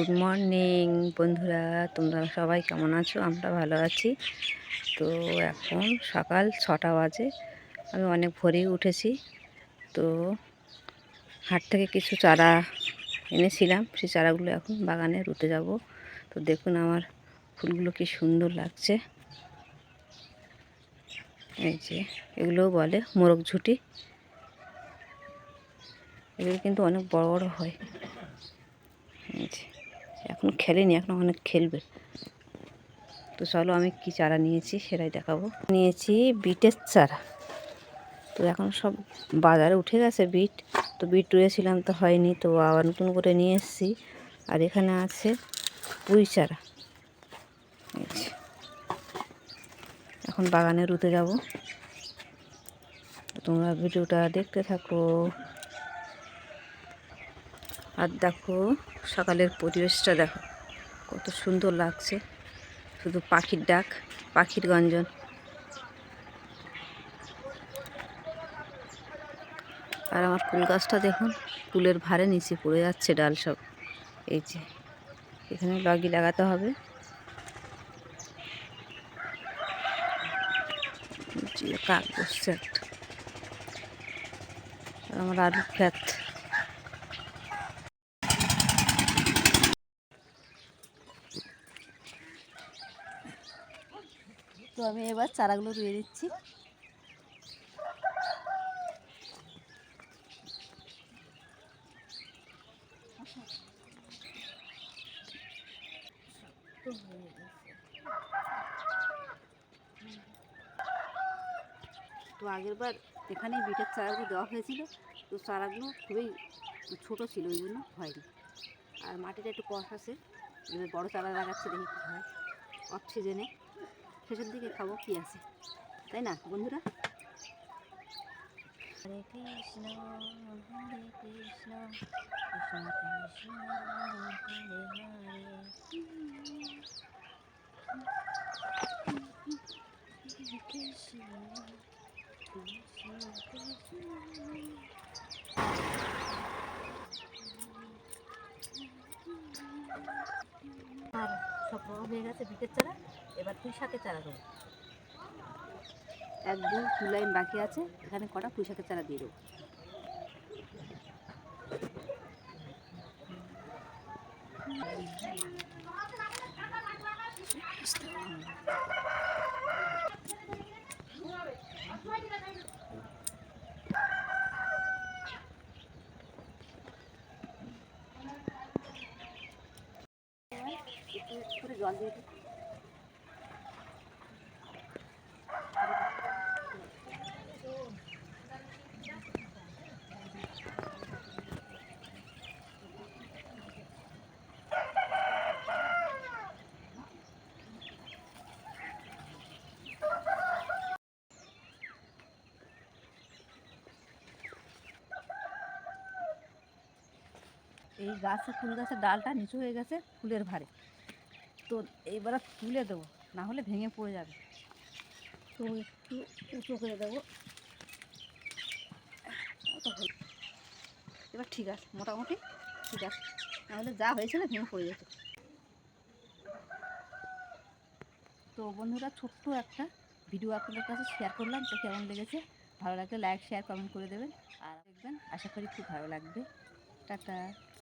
Good morning বন্ধুরা। তোমরা সবাই কেমন আছো? আমরা ভালো আছি। তো এখন সকাল ছটা বাজে। আমি অনেক ভোরেই উঠেছি। তো হাট থেকে কিছু চারা এনেছিলাম। সেই চারাগুলো এখন বাগানে রুতে যাব। তো দেখুন আমার ফুলগুলো কি সুন্দর লাগছে। এই যে, এগুলোও বলে মোরগ ঝুটি। এগুলো কিন্তু অনেক বড় বড় হয়। এই যে। এখন খেলেনি, এখন অনেক খেলবে। তো চলো আমি কি চারা নিয়েছি সেটাই দেখাবো। নিয়েছি বিটের চারা। তো এখন সব বাজারে উঠে গেছে বিট। তো বিট রুয়েছিলাম তো হয়নি, তো আবার নতুন করে নিয়ে এসেছি। আর এখানে আছে পুঁই চারা। এখন বাগানে রুতে যাব। তোমরা ভিডিওটা দেখতে থাকো। আর দেখো, সকালের পরিবেশটা দেখো, কত সুন্দর লাগছে। শুধু পাখির ডাক, পাখির গঞ্জন। আর আমার ফুল গাছটা দেখুন, ফুলের ভারে নিচে পড়ে যাচ্ছে ডাল সব। এই যে, এখানে লগি লাগাতে হবে। কাক বসছে একটা। আমার আলু ক্ষেত তো আমি এবার চারাগুলো রুয়ে দিচ্ছি। তো আগের বার এখানেই বিটের চারাগুলো দেওয়া হয়েছিল, তো চারাগুলো খুবই ছোট ছিল, ওই জন্য হয়নি। আর মাটিটা একটু কষ আছে বড়ো চারা লাগাচ্ছে, দেখি কী হয়। অক্সিজেনে। শেষের দিকে খাবো কি আছে তাই না বন্ধুরা হরে কৃষ্ণ হরে কৃষ্ণ কৃষ্ণ কৃষ্ণ হরে হরে কৃষ্ণ কৃষ্ণ কৃষ্ণ আর সব বড় হয়ে গেছে বিটের চারা, এবার পুঁই শাকের চারা দেবো। এক, দু লাইন বাকি আছে, এখানে কটা পুঁই শাকের চারা দিয়ে দেবো। একটু এই গাছে ফুল গাছের ডালটা নিচু হয়ে গেছে ফুলের ভারে তো এইবার তুলে দেবো না হলে ভেঙে পড়ে যাবে। তো একটু উঁচু করে দেবো। এবার ঠিক আছে মোটামুটি ঠিক আছে। নাহলে যা হয়েছিল ভেঙে পড়ে যেত। তো বন্ধুরা ছোট্ট একটা ভিডিও আপনাদের কাছে শেয়ার করলাম। তো কেমন লেগেছে? ভালো লাগলে লাইক শেয়ার কমেন্ট করে দেবেন। আর দেখবেন আশা করি খুব ভালো লাগবে। টাটা।